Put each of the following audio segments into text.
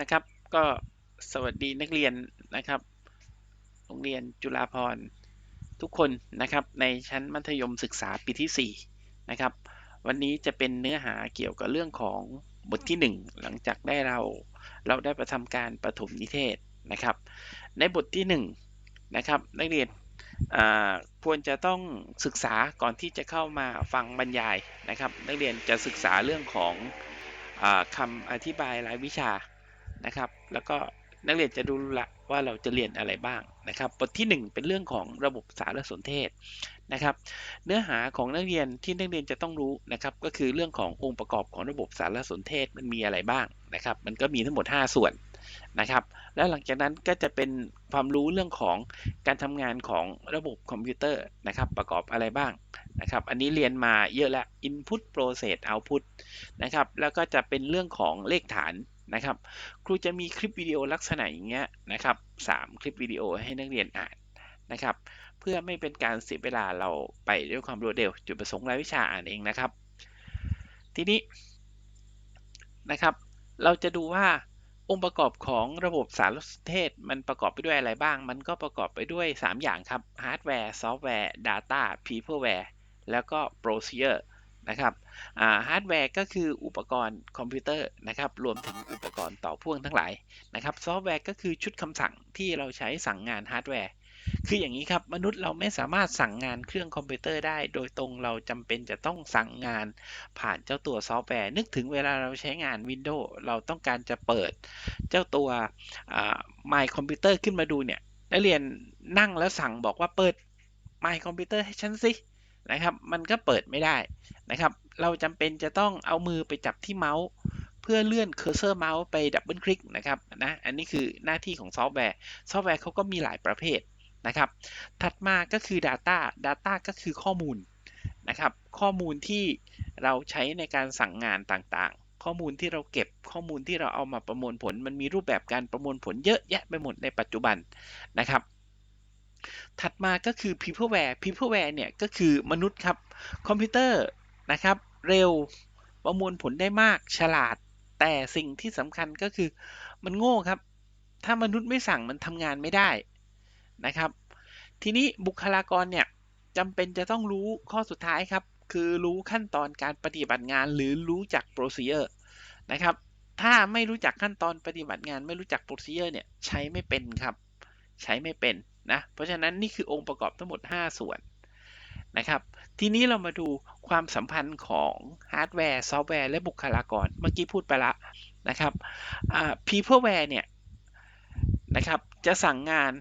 นะครับ ก็สวัสดีนักเรียนนะครับ โรงเรียนจุฬาภรณ์ทุกคนนะครับในชั้นมัธยมศึกษาปีที่4นะครับ วันนี้จะเป็นเนื้อหาเกี่ยวกับเรื่องของบทที่ 1 หลังจากได้เราเราได้ประทำการประถมนิเทศนะครับ ในบทที่ 1 นะครับนักเรียนควรจะต้องศึกษาก่อนที่จะเข้ามาฟังบรรยายนะครับ นักเรียนจะศึกษาเรื่องของอคำอธิบายรายวิชา นะครับ แล้วก็นักเรียนจะดูละว่าเราจะเรียนอะไรบ้างนะครับบทที่ 1 เป็นเรื่องของระบบสารสนเทศนะครับ เนื้อหาของนักเรียนที่นักเรียนจะต้องรู้นะครับ ก็คือเรื่องขององค์ประกอบของระบบสารสนเทศมันมีอะไรบ้างนะครับ มันก็มีทั้งหมด 5 ส่วนนะครับ แล้วหลังจากนั้นก็จะเป็นความรู้เรื่องของการทำงานของระบบคอมพิวเตอร์นะครับ ประกอบอะไรบ้างนะครับ อันนี้เรียนมาเยอะแล้ว input process output นะครับ แล้วก็จะเป็นเรื่องของเลขฐาน นะครับ ครูจะมีคลิปวิดีโอลักษณะอย่างเงี้ยนะครับสามคลิปวิดีโอให้นักเรียนอ่านนะครับ เพื่อไม่เป็นการเสียเวลาเราไปด้วยความรวดเร็ว จุดประสงค์รายวิชาอ่านเองนะครับ ทีนี้นะครับ เราจะดูว่าองค์ประกอบของระบบสารสนเทศ มันประกอบไปด้วยอะไรบ้าง มันก็ประกอบไปด้วย 3 อย่างครับฮาร์ดแวร์ซอฟต์แวร์ Data Peopleware แล้วก็ Procedure นะครับฮาร์ดแวร์ก็คืออุปกรณ์คอมพิวเตอร์นะครับรวมถึงอุปกรณ์ต่อพ่วงทั้งหลายนะครับซอฟต์แวร์ก็คือชุดคำสั่งที่เราใช้สั่งงานฮาร์ดแวร์คืออย่างนี้ครับมนุษย์เราไม่สามารถสั่งงานเครื่องคอมพิวเตอร์ได้ โดยตรงเราจำเป็นจะต้องสั่งงานผ่านเจ้าตัวซอฟต์แวร์ นึกถึงเวลาเราใช้งาน Windows เราต้องการจะเปิดเจ้าตัว My Computer ขึ้นมาดูเนี่ยนักเรียนนั่งแล้วสั่งบอกว่าเปิด My Computer ให้ฉันสิ นะครับ มันก็เปิดไม่ได้นะครับ เราจำเป็นจะต้องเอามือไปจับที่เมาส์ เพื่อเลื่อนเคอร์เซอร์เมาส์ไปดับเบิลคลิกนะครับนะอันนี้คือหน้าที่ของซอฟต์แวร์ ซอฟต์แวร์เขาก็มีหลายประเภทนะครับ ถัดมาก็คือ Data Data ก็คือข้อมูลนะครับ ข้อมูลที่เราใช้ในการสั่งงานต่างๆ ข้อมูลที่เราเก็บข้อมูลที่เราเอามาประมวลผล มันมีรูปแบบการประมวลผลเยอะแยะไปหมดในปัจจุบันนะครับ ถัดมาก็คือ Peopleware Peopleware เนี่ยก็คือมนุษย์ครับ คอมพิวเตอร์นะครับ เร็วประมวลผลได้มากฉลาด แต่สิ่งที่สำคัญก็คือมันโง่ครับ ถ้ามนุษย์ไม่สั่งมันทำงานไม่ได้นะครับ ทีนี้บุคลากรเนี่ยจำเป็นจะต้องรู้ข้อสุดท้ายครับ คือรู้ขั้นตอนการปฏิบัติงาน หรือรู้จัก procedure นะครับ ถ้าไม่รู้จักขั้นตอนปฏิบัติงาน ไม่รู้จัก procedure เนี่ยใช้ไม่เป็นครับ ใช้ไม่เป็น นะเพราะฉะนั้นนี่คือองค์ประกอบทั้งหมด 5 ส่วนนะครับทีนี้เรามาดูความสัมพันธ์ของฮาร์ดแวร์ซอฟต์แวร์และบุคลากร เมื่อกี้พูดไปละนะครับ Peopleware เนี่ยนะครับจะสั่งงาน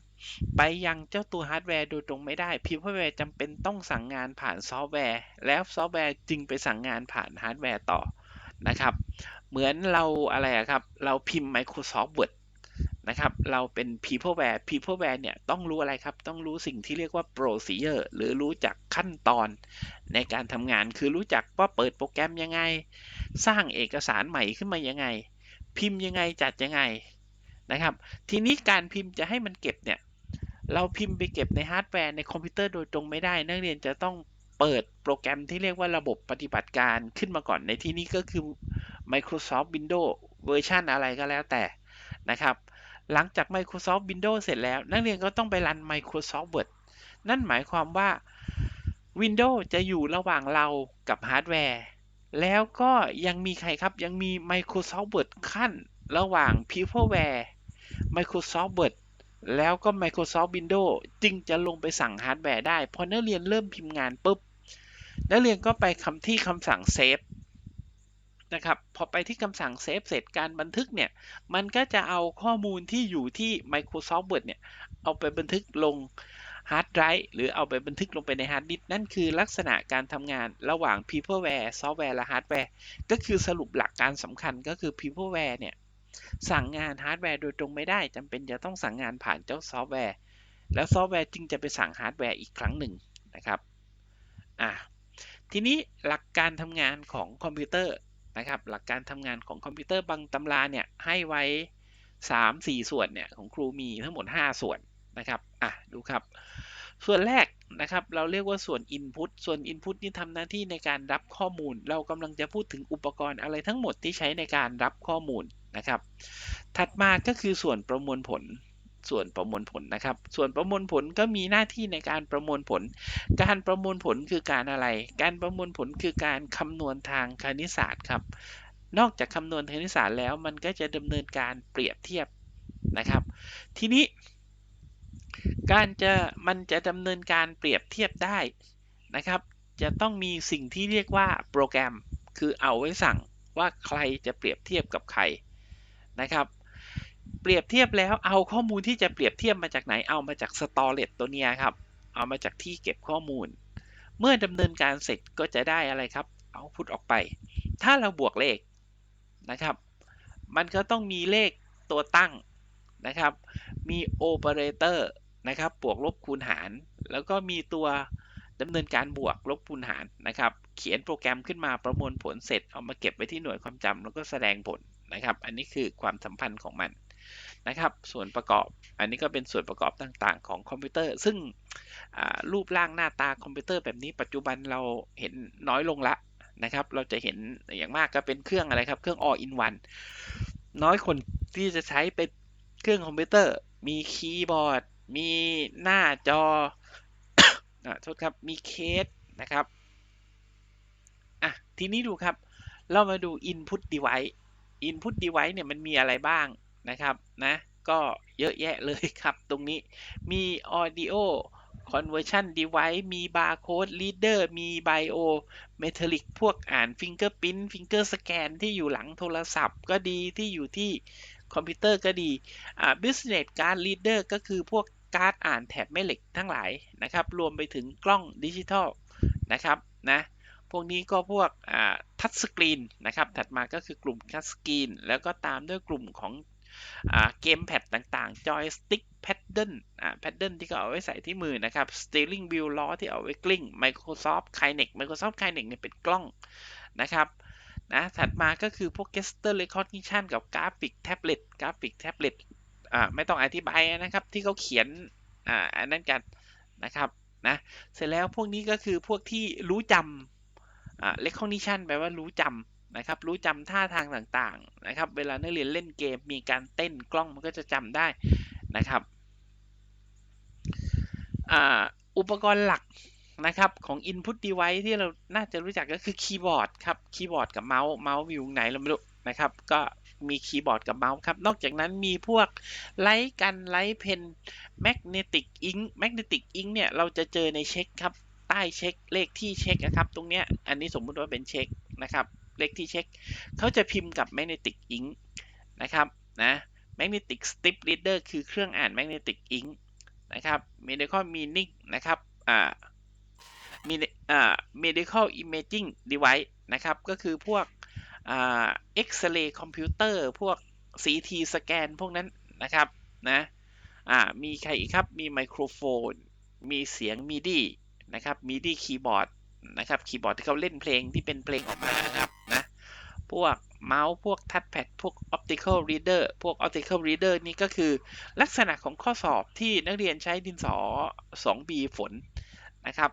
ไปยังเจ้าตัวฮาร์ดแวร์โดยตรงไม่ได้ Peopleware จำเป็นต้องสั่งงานผ่านซอฟต์แวร์ แล้วซอฟต์แวร์จึงไปสั่งงานผ่านฮาร์ดแวร์ต่อนะครับเหมือนเราอะไรครับเราพิมพ์ Microsoft Word นะครับเราเป็น Peopleware Peopleware เนี่ยต้องรู้อะไรครับ ต้องรู้สิ่งที่เรียกว่า procedure หรือรู้จักขั้นตอนในการทำงานคือรู้จักว่าเปิดโปรแกรมยังไง สร้างเอกสารใหม่ขึ้นมายังไง พิมพ์ยังไงจัดยังไงนะครับ ทีนี้การพิมพ์จะให้มันเก็บเนี่ย เราพิมพ์ไปเก็บในฮาร์ดแวร์ในคอมพิวเตอร์โดยตรงไม่ได้ นักเรียนจะต้องเปิดโปรแกรมที่เรียกว่าระบบปฏิบัติการขึ้นมาก่อนในที่นี้ก็คือ Microsoft Windows เวอร์ชันอะไรก็แล้วแต่นะครับ หลังจาก Microsoft Windows เสร็จแล้ว นักเรียนก็ต้องไปรัน Microsoft Word นั่นหมายความว่า Windows จะอยู่ระหว่างเรากับฮาร์ดแวร์ แล้วก็ยังมีใครครับ ยังมี Microsoft Word ขั้นระหว่าง Peopleware Microsoft Word แล้วก็ Microsoft Windows จึงจะลงไปสั่งฮาร์ดแวร์ได้ พอนักเรียนเริ่มพิมพ์งานปุ๊บ นักเรียนก็ไปคำที่คำสั่งเซฟ นะครับ พอไปที่คำสั่งเซฟเสร็จการบันทึกเนี่ย มันก็จะเอาข้อมูลที่อยู่ที่ Microsoft Word เนี่ย เอาไปบันทึกลงฮาร์ดไดรฟ์หรือเอาไปบันทึกลงไปในฮาร์ดดิสก์นั่นคือลักษณะการทำงานระหว่าง Peopleware ซอฟต์แวร์และฮาร์ดแวร์ก็คือสรุปหลักการสำคัญก็คือ Peopleware เนี่ย สั่งงานฮาร์ดแวร์โดยตรงไม่ได้จำเป็นจะต้องสั่งงานผ่านเจ้าซอฟต์แวร์ แล้วซอฟต์แวร์จึงจะไปสั่งฮาร์ดแวร์อีกครั้งหนึ่งนะครับอะทีนี้หลักการทำงานของคอมพิวเตอร์ นะครับ หลักการทำงานของคอมพิวเตอร์บางตำราเนี่ยให้ไว้ 3-4 ส่วนเนี่ยของครูมีทั้งหมด 5 ส่วนนะครับอะดูครับ ส่วนแรกนะครับเราเรียกว่าส่วน Input ส่วน Input นี่ทำหน้าที่ในการรับข้อมูล เรากำลังจะพูดถึงอุปกรณ์อะไรทั้งหมดที่ใช้ในการรับข้อมูลนะครับ ถัดมาก็คือส่วนประมวลผล ส่วนประมวลผลนะครับ ส่วนประมวลผลก็มีหน้าที่ในการประมวลผล การประมวลผลคือการอะไร การประมวลผลคือการคำนวณทางคณิตศาสตร์ครับ นอกจากคำนวณทางคณิตศาสตร์แล้วมันก็จะดำเนินการเปรียบเทียบนะครับ ทีนี้ การจะมันจะดำเนินการเปรียบเทียบได้นะครับ จะต้องมีสิ่งที่เรียกว่าโปรแกรม คือเอาไว้สั่งว่าใครจะเปรียบเทียบกับใครนะครับ เปรียบเทียบแล้วเอาข้อมูลที่จะเปรียบเทียบมาจากไหนเอามาจาก storage ตัวนี้ครับ เอามาจากที่เก็บข้อมูล เมื่อดำเนินการเสร็จก็จะได้อะไรครับเอาพุทออกไป ถ้าเราบวกเลขนะครับ มันก็ต้องมีเลขตัวตั้งนะครับ มีโอเปอเรเตอร์นะครับบวกลบคูณหาร แล้วก็มีตัวดำเนินการบวกลบคูณหารนะครับ เขียนโปรแกรมขึ้นมาประมวลผลเสร็จเอามาเก็บไว้ที่หน่วยความจำแล้วก็แสดงผลนะครับ อันนี้คือความสัมพันธ์ของมัน นะครับ ส่วนประกอบ อันนี้ก็เป็นส่วนประกอบต่างๆ ของคอมพิวเตอร์ ซึ่งรูปร่างหน้าตาคอมพิวเตอร์แบบนี้ปัจจุบันเราเห็นน้อยลงละนะครับ เราจะเห็นอย่างมากก็เป็นเครื่องอะไรครับ เครื่อง all in one น้อยคนที่จะใช้เป็นเครื่องคอมพิวเตอร์ มีคีย์บอร์ด มีหน้าจอโทษครับ มีเคสนะครับ อะ ทีนี้ดูครับ เรามาดู input device input device เนี่ยมันมีอะไรบ้าง นะครับนะก็เยอะแยะเลยครับ ตรงนี้มี audio conversion device มี barcode reader มี bio metallic พวกอ่าน fingerprint finger scan ที่อยู่หลังโทรศัพท์ก็ดีที่อยู่ที่คอมพิวเตอร์ก็ดี อ่า business card reader ก็คือพวกการ์ดอ่านแถบแม่เหล็กทั้งหลายนะครับ รวมไปถึงกล้องดิจิทัลนะครับนะพวกนี้ก็พวกทัชสกรีนนะครับ ถัดมาก็คือกลุ่มทัชสกรีนแล้วก็ตามด้วยกลุ่มของ เกมแพดต่างๆจอยสติ๊กแพดเดิลแพดเดิลที่เขาเอาไว้ใส่ที่มือนะครับสเต e ริงบิลล้อที่เอาไว้กลิ้ง Microsoft Kinect Microsoft Kinect เนี่ยเป็นกล้องนะครับนะถัดมาก็คือพวก gesture recognition กับกราฟิกแท็บเล็ตกราฟิกแท็บเล็ตอ่าไม่ต้องอธิบายนะครับที่เขาเขียนอ่าอันนั้นกันนะครับนะเสร็จแล้วพวกนี้ก็คือพวกที่รู้จำอ่า recognition แปลว่ารู้จำ นะครับ รู้จำท่าทางต่างๆนะครับ เวลานักเรียนเล่นเกมมีการเต้นกล้องมันก็จะจำได้นะครับอุปกรณ์หลักนะครับของ input device ที่เราน่าจะรู้จักก็คือคีย์บอร์ดครับคีย์บอร์ดกับเมาส์เมาส์อยู่ไหนเราไม่รู้นะครับก็มีคีย์บอร์ดกับเมาส์ครับ นอกจากนั้นมีพวกไลท์กันไลท์เพนแมกเนติกอิงแมกเนติกอิงเนี่ยเราจะเจอในเช็คครับ ใต้เช็คเลขที่เช็คนะครับ ตรงเนี้ยอันนี้สมมุติว่าเป็นเช็คนะครับ เลขที่เช็ค เขาจะพิมพ์กับแมกเนติกอิงนะครับนะแมกเนติกสติปรีดเดอร์คือเครื่องอ่านแมกเนติกอิงนะครับ medical meaning นะครับอ่ามีอ่า medical imaging device นะครับ ก็คือพวกอ่า X-ray computer พวก CT สแกนพวกนั้นนะครับนะอ่ามีใครอีกครับมีไมโครโฟน มีเสียง MIDI นะครับ MIDI คีย์บอร์ดนะครับคีย์บอร์ดที่เขาเล่นเพลงที่เป็นเพลงออกมานะครับ พวกเมาส์พวกทัชแพดพวก optical reader พวก optical reader นี่ก็คือลักษณะของข้อสอบที่นักเรียนใช้ดินสอ 2B ฝนนะครับ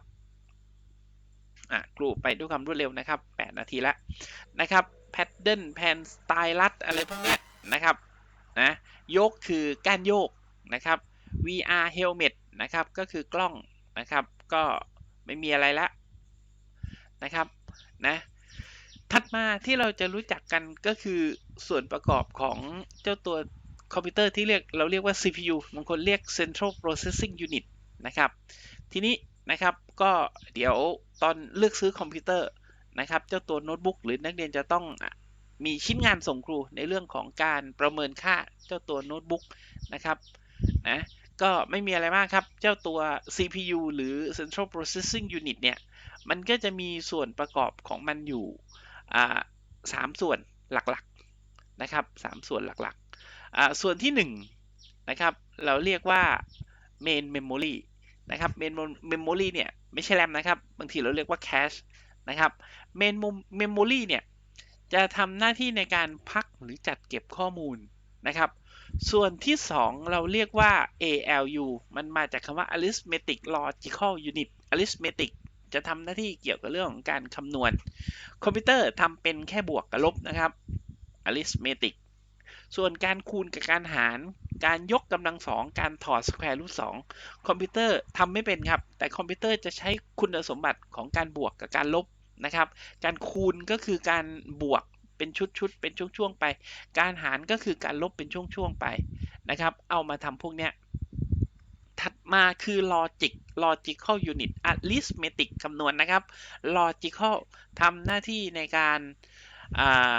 อะกรูไปด้วยความรวดเร็วนะครับ 8 นาทีละนะครับ pattern pan stylus อะไรพวกเนี้ยนะครับนะโยกคือการโยกนะครับ VR helmet นะครับ ก็คือกล้องนะครับ ก็ไม่มีอะไรละนะครับนะ ถัดมาที่เราจะรู้จักกันก็คือส่วนประกอบของเจ้าตัวคอมพิวเตอร์ที่เรียกเราเรียกว่า CPU บางคนเรียก Central Processing Unit นะครับ ทีนี้นะครับก็เดี๋ยวตอนเลือกซื้อคอมพิวเตอร์นะครับ เจ้าตัวโน้ตบุ๊กหรือนักเรียนจะต้องมีชิ้นงานส่งครูในเรื่องของการประเมินค่าเจ้าตัวโน้ตบุ๊กนะครับนะก็ไม่มีอะไรมากครับ เจ้าตัว CPU หรือ Central Processing Unit เนี่ย มันก็จะมีส่วนประกอบของมันอยู่ สามส่วนหลักๆนะครับสามส่วนหลักๆส่วนที่1นนะครับเราเรียกว่า main memory นะครับ main memory เนี่ยไม่ใช่แรมนะครับ บางทีเราเรียกว่า cache นะครับ main memory เนี่ยจะทำหน้าที่ในการพักหรือจัดเก็บข้อมูลนะครับ ส่วนที่ 2 เราเรียกว่า ALU มันมาจากคำว่า arithmetic logical unit arithmetic จะทำหน้าที่เกี่ยวกับเรื่องของการคำนวณ คอมพิวเตอร์ทำเป็นแค่บวกกับลบนะครับ arithmetic ส่วนการคูณกับการหาร การยกกำลังสอง การถอดสแควร์รูทสองคอมพิวเตอร์ทำไม่เป็นครับ แต่คอมพิวเตอร์จะใช้คุณสมบัติของการบวกกับการลบนะครับ การคูณก็คือการบวกเป็นชุดๆ เป็นช่วงๆ ไป การหารก็คือการลบเป็นช่วงๆ ไปนะครับ เอามาทำพวกเนี้ย ถัดมาคือ logic logical unit arithmetic คำนวณนะครับ logical ทำหน้าที่ในการอ่า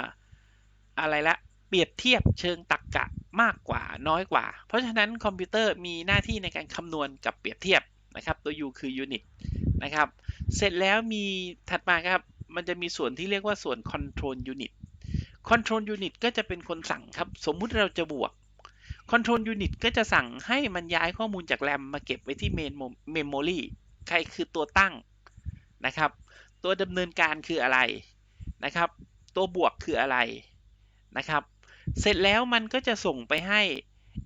อะไรละเปรียบเทียบเชิงตรรกกะมากกว่าน้อยกว่า เพราะฉะนั้นคอมพิวเตอร์มีหน้าที่ในการคำนวณกับเปรียบเทียบนะครับ ตัว U คือ unit นะครับ เสร็จแล้วมีถัดมาครับ มันจะมีส่วนที่เรียกว่าส่วน control unit control unit ก็จะเป็นคนสั่งครับ สมมุติเราจะบวก control unit ก็จะสั่งให้มันย้ายข้อมูลจากแรมมาเก็บไว้ที่ main memory ใครคือตัวตั้งนะครับ ตัวดำเนินการคืออะไรนะครับ ตัวบวกคืออะไรนะครับ เสร็จแล้วมันก็จะส่งไปให้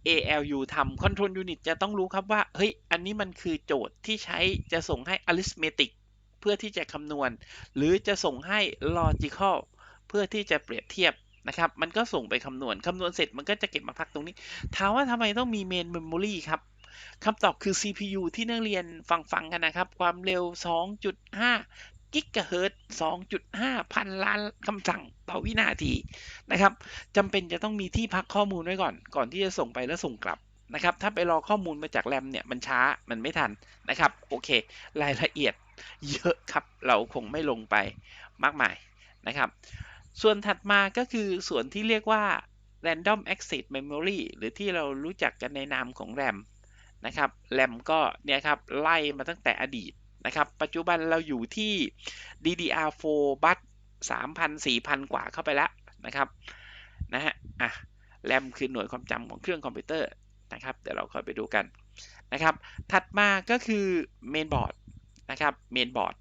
ALU ทำ Control Unit จะต้องรู้ครับว่า เฮ้ย อันนี้มันคือโจทย์ที่ใช้จะส่งให้ Arithmetic เพื่อที่จะคำนวณ หรือจะส่งให้ Logical เพื่อที่จะเปรียบเทียบ นะครับ มันก็ส่งไปคำนวณ คำนวณเสร็จมันก็จะเก็บมาพักตรงนี้ ถามว่าทำไมต้องมี Main Memory ครับคำตอบคือ CPU ที่นักเรียนฟังฟังกันนะครับ ความเร็ว 2.5 กิกะเฮิรตซ์ 2.5 พันล้านคำสั่งต่อวินาทีนะครับจำเป็นจะต้องมีที่พักข้อมูลไว้ก่อน ก่อนที่จะส่งไปแล้วส่งกลับนะครับ ถ้าไปรอข้อมูลมาจากแรมเนี่ยมันช้า มันไม่ทันนะครับ โอเค รายละเอียดเยอะครับ เราคงไม่ลงไปมากมายนะครับ ส่วนถัดมาก็คือส่วนที่เรียกว่า random access memory หรือที่เรารู้จักกันในนามของ RAM นะครับ RAM ก็เนี่ยครับไล่มาตั้งแต่อดีตนะครับ ปัจจุบันเราอยู่ที่ DDR4 บัส3,000 4,000 กว่าเข้าไปแล้วนะครับนะฮะอะแรมคือหน่วยความจำของเครื่องคอมพิวเตอร์นะครับ เดี๋ยวเราค่อยไปดูกันนะครับ ถัดมาก็คือเมนบอร์ดนะครับเมนบอร์ด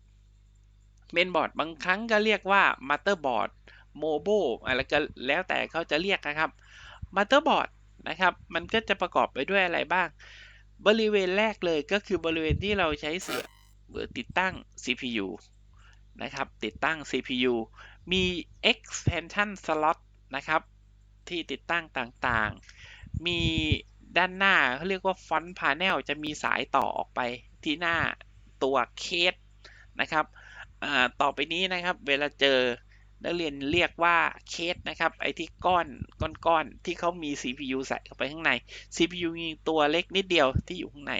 เมนบอร์ดบางครั้งก็เรียกว่ามัตเตอร์บอร์ด โมโบอะไรก็แล้วแต่เขาจะเรียกนะครับมัตเตอร์บอร์ดนะครับ มันก็จะประกอบไปด้วยอะไรบ้าง บริเวณแรกเลยก็คือบริเวณที่เราใช้เสือหรือติดตั้ง CPU นะครับ ติดตั้ง CPU มี extension slot นะครับ ที่ติดตั้งต่างๆ มีด้านหน้าเขาเรียกว่า front panel จะมีสายต่อออกไปที่หน้าตัวเคสนะครับต่อไปนี้นะครับ เวลาเจอ นักเรียนเรียกว่าเคสนะครับไอที่ก้อนก้อนๆที่เขามี CPU ใส่เข้าไปข้างใน CPU มีตัวเล็กนิดเดียวที่อยู่ข้างใน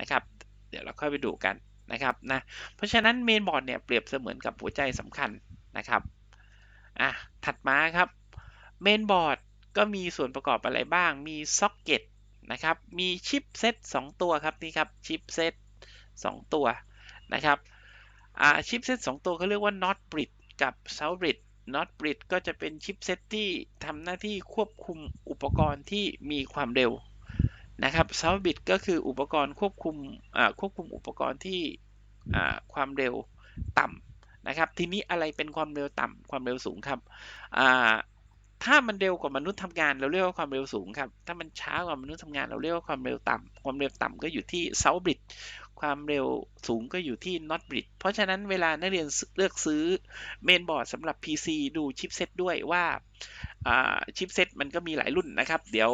นะครับเดี๋ยวเราค่อยไปดูกันนะครับนะเพราะฉะนั้นเมนบอร์ดเนี่ยเปรียบเสมือนกับหัวใจสำคัญนะครับอะถัดมาครับเมนบอร์ดก็มีส่วนประกอบอะไรบ้าง มีซ็อกเก็ตนะครับ มีชิปเซต2ตัวครับนี่ครับชิปเซต2ตัวนะครับอ่าชิปเซต2ตัวเขาเรียกว่า Not Bridge กับ South Bridge Not Bridge ก็จะเป็นชิปเซตที่ทำหน้าที่ควบคุมอุปกรณ์ที่มีความเร็วนะครับ South Bridge ก็คืออุปกรณ์ควบคุมควบคุมอุปกรณ์ที่ความเร็วต่ำนะครับ ทีนี้อะไรเป็นความเร็วต่ำความเร็วสูงครับถ้ามันเร็วกว่ามนุษย์ทำงานเราเรียกว่าความเร็วสูงครับ ถ้ามันช้ากว่ามนุษย์ทำงานเราเรียกว่าความเร็วต่ำความเร็วต่ำก็อยู่ที่ South b r i d ความเร็วสูงก็อยู่ที่ North Bridge เพราะฉะนั้นเวลานักเรียนเลือกซื้อเมนบอร์ดสำหรับ PC ดูชิปเซตด้วยว่าชิปเซตมันก็มีหลายรุ่นนะครับ เดี๋ยว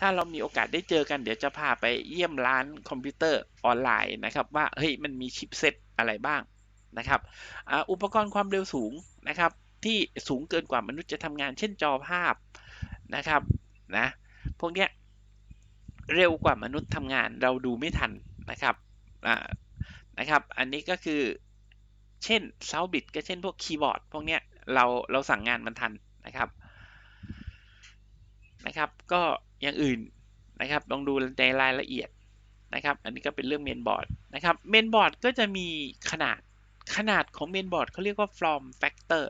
ถ้าเรามีโอกาสได้เจอกันเดี๋ยวจะพาไปเยี่ยมร้านคอมพิวเตอร์ออนไลน์นะครับ ว่าเฮ้ยมันมีชิปเซตอะไรบ้างนะครับอุปกรณ์ความเร็วสูงนะครับ ที่สูงเกินกว่ามนุษย์จะทำงานเช่นจอภาพนะครับนะพวกเนี้ยเร็วกว่ามนุษย์ทำงานเราดูไม่ทันนะครับ นะครับ อันนี้ก็คือเช่นเซาบิดก็เช่นพวกคีย์บอร์ดพวกเนี้ยเราเราสั่งงานมันทันนะครับนะครับ ก็อย่างอื่นนะครับลองดูในรายละเอียดนะครับ อันนี้ก็เป็นเรื่องเมนบอร์ดนะครับเมนบอร์ดก็จะมีขนาดขนาดของเมนบอร์ดเขาเรียกว่า form factor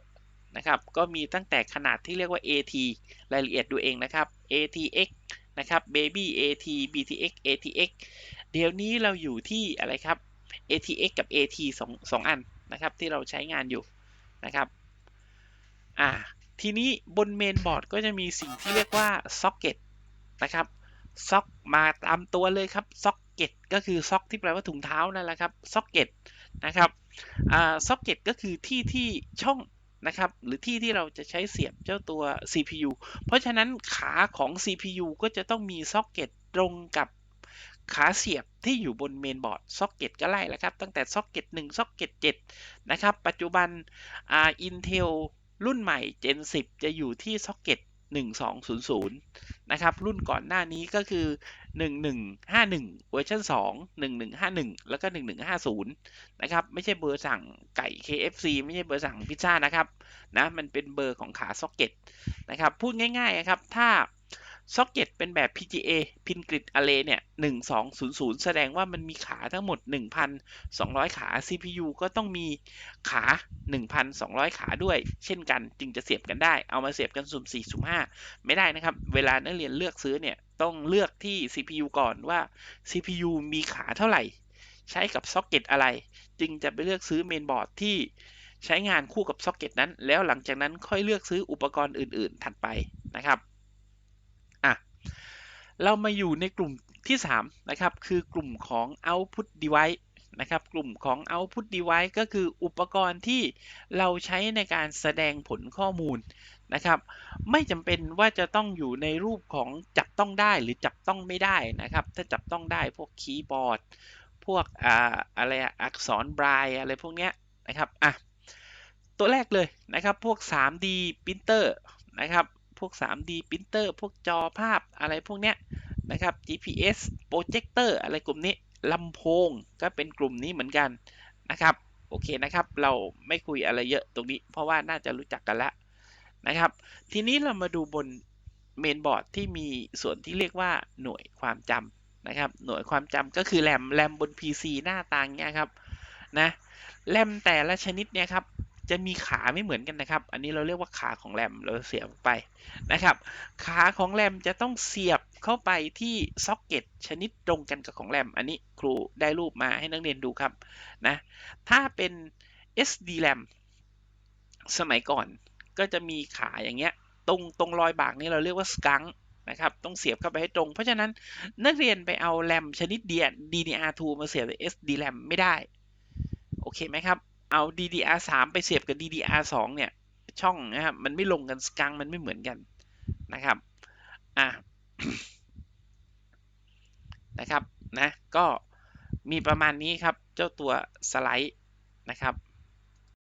นะครับก็มีตั้งแต่ขนาดที่เรียกว่า AT รายละเอียดดูเองนะครับ ATX นะครับ Baby AT BTX ATX ดี๋ยวนี้เราอยู่ที่อะไรครับ ATX กับ AT 2 2อันนะครับ ที่เราใช้งานอยู่นะครับอ่าทีนี้บนเมนบอร์ดก็จะมีสิ่งที่เรียกว่า Socket นะครับซ็อกมาตามตัวเลยครับ Socket ก็คือซ็อกที่แปลว่าถุงเท้านั่นแหละครับ Socket นะครับอ่า Socket ก็คือที่ที่ช่องนะครับหรือที่ที่เราจะใช้เสียบเจ้าตัว CPU เพราะฉะนั้นขาของ CPU ก็จะต้องมีซ็อกเก็ตตรงกับ ขาเสียบที่อยู่บนเมนบอร์ดซ็อกเก็ตก็ไล่แล้วครับ ตั้งแต่ซ็อกเก็ต1ซ็อกเก็ต7นะครับ ปัจจุบันอ่า Intel รุ่นใหม่ Gen 10 จะอยู่ที่ซ็อกเก็ต1200 นะครับ รุ่นก่อนหน้านี้ก็คือ 1151 เวอร์ชัน2 1151 แล้วก็ 1150 นะครับ ไม่ใช่เบอร์สั่งไก่ KFC ไม่ใช่เบอร์สั่งพิซซ่านะครับ นะ มันเป็นเบอร์ของขาซ็อกเก็ตนะครับ พูดง่ายๆนะครับ ถ้า ซ็อกเก็ตเป็นแบบ PGA Pin Grid Array เนี่ย1200 แสดงว่ามันมีขาทั้งหมด 1,200 ขา CPU ก็ต้องมีขา 1,200 ขาด้วย เช่นกันจึงจะเสียบกันได้ เอามาเสียบกันสุ่ม4สุ่ม5 ไม่ได้นะครับ เวลานักเรียนเลือกซื้อเนี่ย ต้องเลือกที่ CPU ก่อนว่า CPU มีขาเท่าไหร่ ใช้กับซ็อกเก็ตอะไร จึงจะไปเลือกซื้อเมนบอร์ดที่ใช้งานคู่กับซ็อกเก็ตนั้น แล้วหลังจากนั้นค่อยเลือกซื้ออุปกรณ์อื่น ๆ ถัดไปนะครับ เรามาอยู่ในกลุ่มที่ 3 นะครับ คือกลุ่มของ output device นะครับ กลุ่มของ output device ก็คืออุปกรณ์ที่เราใช้ในการแสดงผลข้อมูลนะครับ ไม่จำเป็นว่าจะต้องอยู่ในรูปของจับต้องได้หรือจับต้องไม่ได้นะครับ ถ้าจับต้องได้พวกคีย์บอร์ด พวกอ่าอะไรอะอักษรบรายอะไรพวกเนี้ยนะครับ อะ ตัวแรกเลยนะครับ พวก 3D printer นะครับ พวก 3D printer พวกจอภาพอะไรพวกเนี้ยนะครับ GPS projector อะไรกลุ่มนี้ลำโพงก็เป็นกลุ่มนี้เหมือนกันนะครับ โอเคนะครับ เราไม่คุยอะไรเยอะตรงนี้ เพราะว่าน่าจะรู้จักกันแล้วนะครับ ทีนี้เรามาดูบนเมนบอร์ดที่มีส่วนที่เรียกว่าหน่วยความจำนะครับ หน่วยความจำก็คือแรมแรมบน PC หน้าตางเนี้ยครับนะแรมแต่ละชนิดเนี่ยครับ จะมีขาไม่เหมือนกันนะครับ อันนี้เราเรียกว่าขาของแรมเราเสียบไปนะครับ ขาของแรมจะต้องเสียบเข้าไปที่ซ็อกเก็ตชนิดตรงกันกับของแรม อันนี้ครูได้รูปมาให้นักเรียนดูครับนะ ถ้าเป็น SD RAM สมัยก่อนก็จะมีขาอย่างเงี้ย ตรงตรงรอยบากนี่เราเรียกว่าสกังนะครับ ต้องเสียบเข้าไปให้ตรง เพราะฉะนั้นนักเรียนไปเอาแรมชนิดเดีย DDR2 มาเสียบใน SD RAM ไม่ได้ โอเคไหมครับ เอา DDR3 ไปเสียบกับ DDR2 เนี่ยช่องนะครับมันไม่ลงกันสกังมันไม่เหมือนกันนะครับอะนะครับนะก็มีประมาณนี้ครับเจ้าตัวสไลด์นะครับ